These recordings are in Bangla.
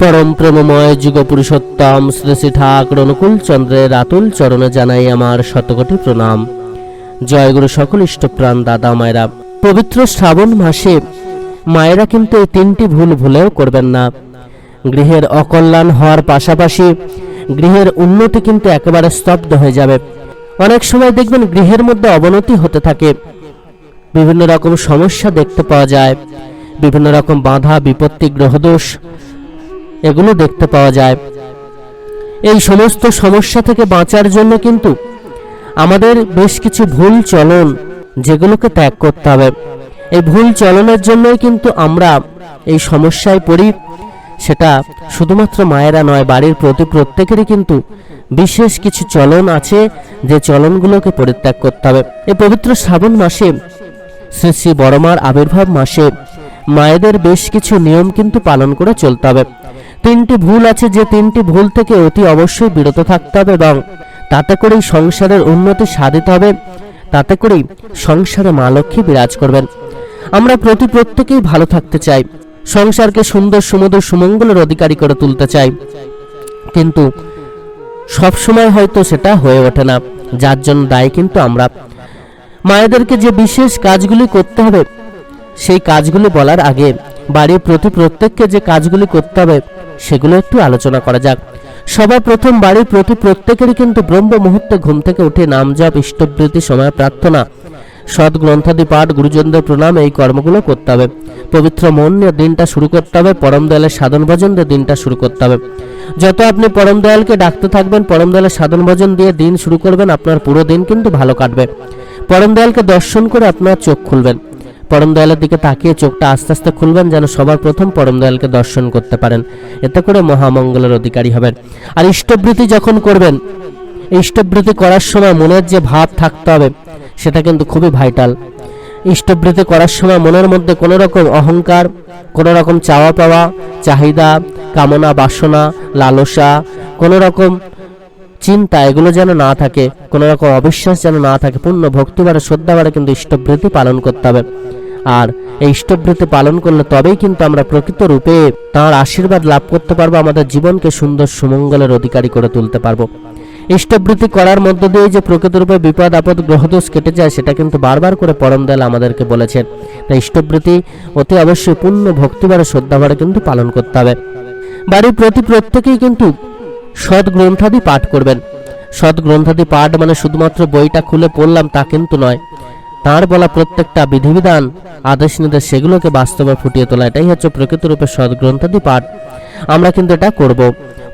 পরম প্রেমময় যুগ পুরুষোত্তম শ্রী শ্রী ঠাকুর অনুকূল চন্দ্রের আতুল চরণে জানাই আমার শতকোটি প্রণাম। জয় গুরু সকল ইষ্টপ্রাণ দাদা মায়েরা। পবিত্র শ্রাবণ মাসে মায়েরা কিন্তু এই তিনটি ভুল ভুলেও করবেন না। গৃহের অকল্যাণ হওয়ার পাশাপাশি গৃহের উন্নতি কিন্তু একেবারে স্তব্ধ হয়ে যাবে। অনেক সময় দেখবেন গৃহের মধ্যে অবনতি হতে থাকে। বিভিন্ন রকম সমস্যা দেখতে পাওয়া যায়। বিভিন্ন রকম বাধা, বিপত্তি, গ্রহদোষ এগুলো দেখতে পাওয়া যায়। এই সমস্ত সমস্যা থেকে বাঁচার জন্য কিন্তু আমাদের বেশ কিছু ভুল চলন যেগুলোকে ত্যাগ করতে হবে। এই ভুল চলনের জন্যই কিন্তু আমরা এই সমস্যায় পড়ি। সেটা শুধুমাত্র মায়েরা নয়, বাড়ির প্রতি প্রত্যেকেরই কিন্তু বিশেষ কিছু চলন আছে যে চলনগুলোকে পরিত্যাগ করতে হবে। এই পবিত্র শ্রাবণ মাসে, শ্রী শ্রী বড়মার আবির্ভাব মাসে মায়েদের বেশ কিছু নিয়ম কিন্তু পালন করে চলতে হবে। তিনটি ভুল আছে যে তিনটি ভুল থেকে অতি অবশ্যই বিরত থাকতে হবে এবং তাতে করেই সংসারের উন্নতি সাধিত হবে। তাতে করেই সংসারে মা লক্ষ্মী বিরাজ করবেন। আমরা প্রতি প্রত্যেকেই ভালো থাকতে চাই। সংসারকে সুন্দর, সুমধুর, সুমঙ্গলের অধিকারী করে তুলতে চাই। কিন্তু সব সময় হয়তো সেটা হয়ে ওঠে না। যার জন্য দায়ী কিন্তু আমরা। মায়েদেরকে যে বিশেষ কাজগুলি করতে হবে, সেই কাজগুলি বলার আগে বাড়ির প্রতি প্রত্যেককে যে কাজগুলি করতে হবে সেগুলো একটু আলোচনা করা যাক। সবার প্রথম বাড়ির প্রতি প্রত্যেকেরই কিন্তু ব্রহ্ম মুহূর্তে ঘুম থেকে উঠে নাম জপ ইষ্টবৃত্তি সময় প্রার্থনা। সৎ গ্রন্থাদি পাঠ, গুরুজনদের প্রণাম, এই কর্মগুলো করতে হবে। পবিত্র মন নিয়ে দিনটা শুরু করতে হবে, পরম দয়ালের সাধন ভজন দিয়ে দিনটা শুরু করতে হবে। যত আপনি পরম দয়ালকে ডাকতে থাকবেন, পরম দয়ালের সাধন ভজন দিয়ে দিন শুরু করবেন, আপনার পুরো দিন কিন্তু ভালো কাটবে। পরম দয়ালকে দর্শন করে আপনার চোখ খুলবেন। পরম দয়ালের দিকে তাকিয়ে চোখটা আস্তে আস্তে খুলবেন যেন সবার প্রথম পরম দয়ালকে দর্শন করতে পারেন। এতে করে মহামঙ্গলের অধিকারী হবেন। আর ইষ্টবৃত্তি যখন করবেন, ইষ্টবৃত্তি করার সময় মনের যে ভাব থাকতে হবে, সেটা কিন্তু খুবই ভাইটাল ইষ্টবৃত্তি করার সময় মনের মধ্যে কোনো রকম অহংকার কোনো রকম চাওয়া পাওয়া চাহিদা, কামনা, বাসনা, লালসা কোনো রকম চিন্তা, এগুলো যেন না থাকে কোনো রকম অবিশ্বাস যেন না থাকে, পূর্ণ ভক্তিবারে শ্রদ্ধাবারে কিন্তু ইষ্টবৃত্তি পালন করতে হবে। আর এই ইষ্টবৃত্তি পালন করলে তবেই কিন্তু আমরা প্রকৃত রূপে তাঁর আশীর্বাদ লাভ করতে পারব, আমাদের জীবনকে সুন্দর সুমঙ্গলের অধিকারী করে তুলতে পারব। ইষ্টবৃত্তি করার মধ্য দিয়ে যে প্রকৃত রূপে বিপদ, আপদ, গ্রহদোষ কেটে যায়, সেটা কিন্তু বারবার করে পরম দয়াল আমাদেরকে বলেছেন। তাই ইষ্টবৃত্তি অতি অবশ্যই পূর্ণ ভক্তিবারে শ্রদ্ধাভারে কিন্তু পালন করতে হবে। বাড়ির প্রতি প্রত্যেকেই কিন্তু সৎ গ্রন্থাদি পাঠ করবেন। সৎ গ্রন্থাদি পাঠ মানে শুধুমাত্র বইটা খুলে পড়লাম তা কিন্তু নয়। তার বলা প্রত্যেকটা বিধিবিধান, আদেশ নির্দেশ সেগুলোকে বাস্তবে ফুটিয়ে তোলা, এটাই হচ্ছে প্রকৃত রূপে সৎ পাঠ। আমরা কিন্তু এটা করব।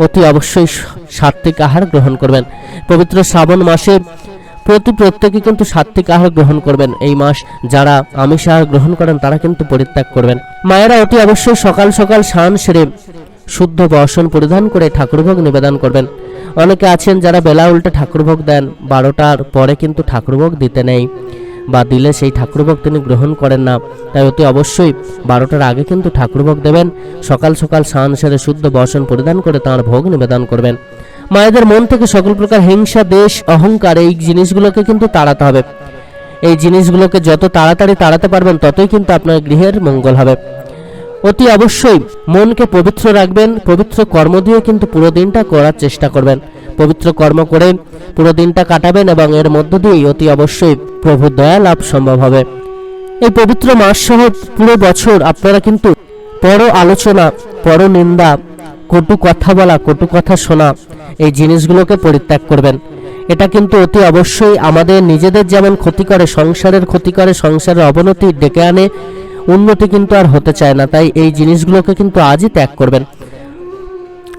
অতি অবশ্যই সাত্বিক আহার গ্রহণ করবেন। পবিত্র শ্রাবণ মাসে প্রতি প্রত্যেকে কিন্তু সাত্বিক আহার গ্রহণ করবেন। এই মাস যারা আমিষ আহার গ্রহণ করেন, তারা কিন্তু পরিত্যাগ করবেন। মায়েরা অতি অবশ্যই সকাল সকাল স্নান সেরে শুদ্ধ বর্ষণ পরিধান করে ঠাকুরভোগ নিবেদন করবেন। অনেকে আছেন যারা বেলা উল্টে ঠাকুরভোগ দেন, বারোটার পরে কিন্তু ঠাকুরভোগ দিতে নেই। বা দিলে সেই ঠাকুরভোগ তিনি গ্রহণ করেন না। তাই অতি অবশ্যই বারোটার আগে কিন্তু ঠাকুরভোগ দেবেন। সকাল সকাল স্নান সেরে শুদ্ধ বসন পরিধান করে তাঁর ভোগ নিবেদন করবেন। মায়েদের মন থেকে সকল প্রকার হিংসা, দেশ, অহংকার এই জিনিসগুলোকে কিন্তু তাড়াতে হবে। এই জিনিসগুলোকে যত তাড়াতাড়ি তাড়াতে পারবেন, ততই কিন্তু আপনার গৃহের মঙ্গল হবে। অতি অবশ্যই মনকে পবিত্র রাখবেন, পবিত্র কর্ম দিয়ে কিন্তু পুরো দিনটা করার চেষ্টা করবেন। পবিত্র কর্ম করে পুরো দিনটা কাটাবেন এবং এর মধ্য দিয়েই অতি অবশ্যই প্রভু দয়া লাভ সম্ভব হবে। এই পবিত্র মাস সহ পুরো বছর আপনারা কিন্তু পর আলোচনা, পর নিন্দা, কটু কথা বলা, কটু কথা শোনা, এই জিনিসগুলোকে পরিত্যাগ করবেন। এটা কিন্তু অতি অবশ্যই আমাদের নিজেদের যেমন ক্ষতি করে, সংসারের ক্ষতি করে, সংসারের অবনতি ডেকে আনে, উন্নতি কিন্তু আর হতে চায় না। তাই এই জিনিসগুলোকে কিন্তু আজই ত্যাগ করবেন।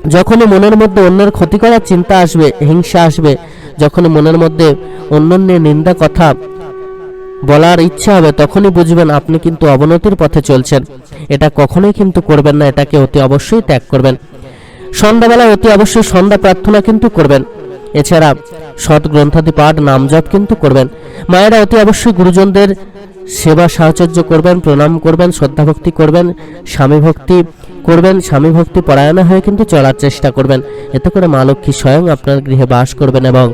যখনই মনের মধ্যে অন্যের ক্ষতি করার চিন্তা আসবে, হিংসা আসবে, যখনই মনের মধ্যে অন্যের নিন্দা কথা বলার ইচ্ছা হবে, তখনই বুঝবেন আপনি কিন্তু অবনতির পথে চলছেন। এটা কখনোই কিন্তু করবেন না, এটাকে অতি অবশ্যই ত্যাগ করবেন। সন্ধ্যাবেলায় অতি অবশ্যই সন্ধ্যা প্রার্থনা কিন্তু করবেন। এছাড়া সৎ গ্রন্থাদি পাঠ নাম জপ কিন্তু করবেন। মায়েরা অতি অবশ্যই গুরুজনদের সেবা সাহচর্য করবেন, প্রণাম করবেন, শ্রদ্ধা ভক্তি করবেন, স্বামী ভক্তি করবেন, স্বামী ভক্তি পরায়ণা হয়ে কিন্তু চলার চেষ্টা করবেন। এতে করে মা লক্ষ্মী স্বয়ং আপনার গৃহে বাস করবেন এবং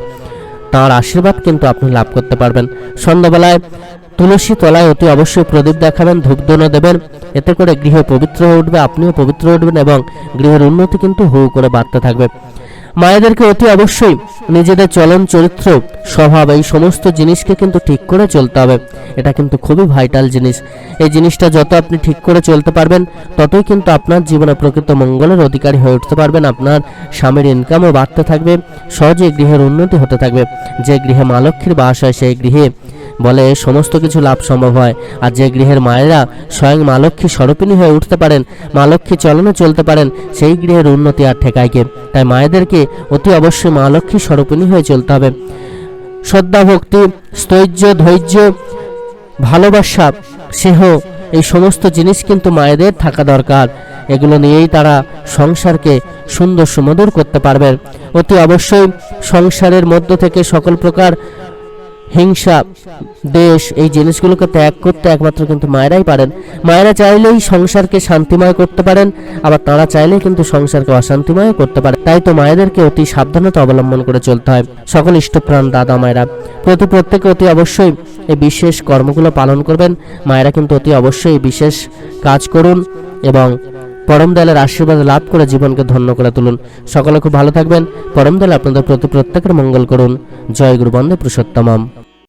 তাঁর আশীর্বাদ কিন্তু আপনি লাভ করতে পারবেন। সন্ধ্যাবেলায় তুলসী তলায় অতি অবশ্যই প্রদীপ দেখাবেন ধূপধুনো দেবেন, এতে করে গৃহ পবিত্র উঠবে, আপনিও পবিত্র উঠবেন এবং গৃহের উন্নতি কিন্তু হু করে বাড়তে থাকবে। মায়েদেরকে অতি অবশ্যই নিজেদের চলন চরিত্র, স্বভাব, এই সমস্ত জিনিসকে কিন্তু ঠিক করে চলতে হবে। এটা কিন্তু খুবই ভাইটাল জিনিস। এই জিনিসটা যত আপনি ঠিক করে চলতে পারবেন, ততই কিন্তু আপনার জীবনে প্রকৃত মঙ্গলের অধিকারী হয়ে উঠতে পারবেন। আপনার স্বামীর ইনকামও বাড়তে থাকবে সহজে গৃহের উন্নতি হতে থাকবে। যে গৃহে মা লক্ষ্মীর বাস হয়, সেই গৃহে বলে, সমস্ত কিছু লাভ সম্ভব হয়। আর যে গৃহের মায়েরা স্বয়ং মা লক্ষ্মী স্বরূপিণী হয়ে উঠতে পারেন, মা লক্ষ্মী চলনে চলতে পারেন, সেই গৃহের উন্নতি আর ঠেকাইকে তাই মায়েদেরকে অতি অবশ্যই মা লক্ষ্মী স্বরূপিণী হয়ে চলতে হবে। শ্রদ্ধা, ভক্তি স্থৈর্য ধৈর্য, ভালোবাসা, স্নেহ, এই সমস্ত জিনিস কিন্তু মায়েদের থাকা দরকার। এগুলো নিয়েই তারা সংসারকে সুন্দর সুমধুর করতে পারবেন। অতি অবশ্যই সংসারের মধ্য থেকে সকল প্রকার হিংসা, দেশ, এই জিনিসগুলোকে ত্যাগ করতে একমাত্র কিন্তু মায়েরাই পারেন। মায়েরা চাইলেই সংসারকে শান্তিময় করতে পারেন, আবার তারা চাইলেই কিন্তু সংসারকে অশান্তিময় করতে পারে তাই তো মায়েদেরকে অতি সাবধানতা অবলম্বন করে চলতে হয়। সকল ইষ্টপ্রাণ দাদা মায়েরা, প্রতি প্রত্যেকে অতি অবশ্যই এই বিশেষ কর্মগুলো পালন করবেন। মায়েরা কিন্তু অতি অবশ্যই বিশেষ কাজ করুন এবং পরম দয়ালের আশীর্বাদ লাভ করে জীবনকে ধন্য করে তুলুন। সকলে খুব ভালো থাকবেন। পরম দয়াল আপনাদের প্রতি প্রত্যেকের মঙ্গল করুন। জয় গুরু বন্দে পুরুষোত্তমম।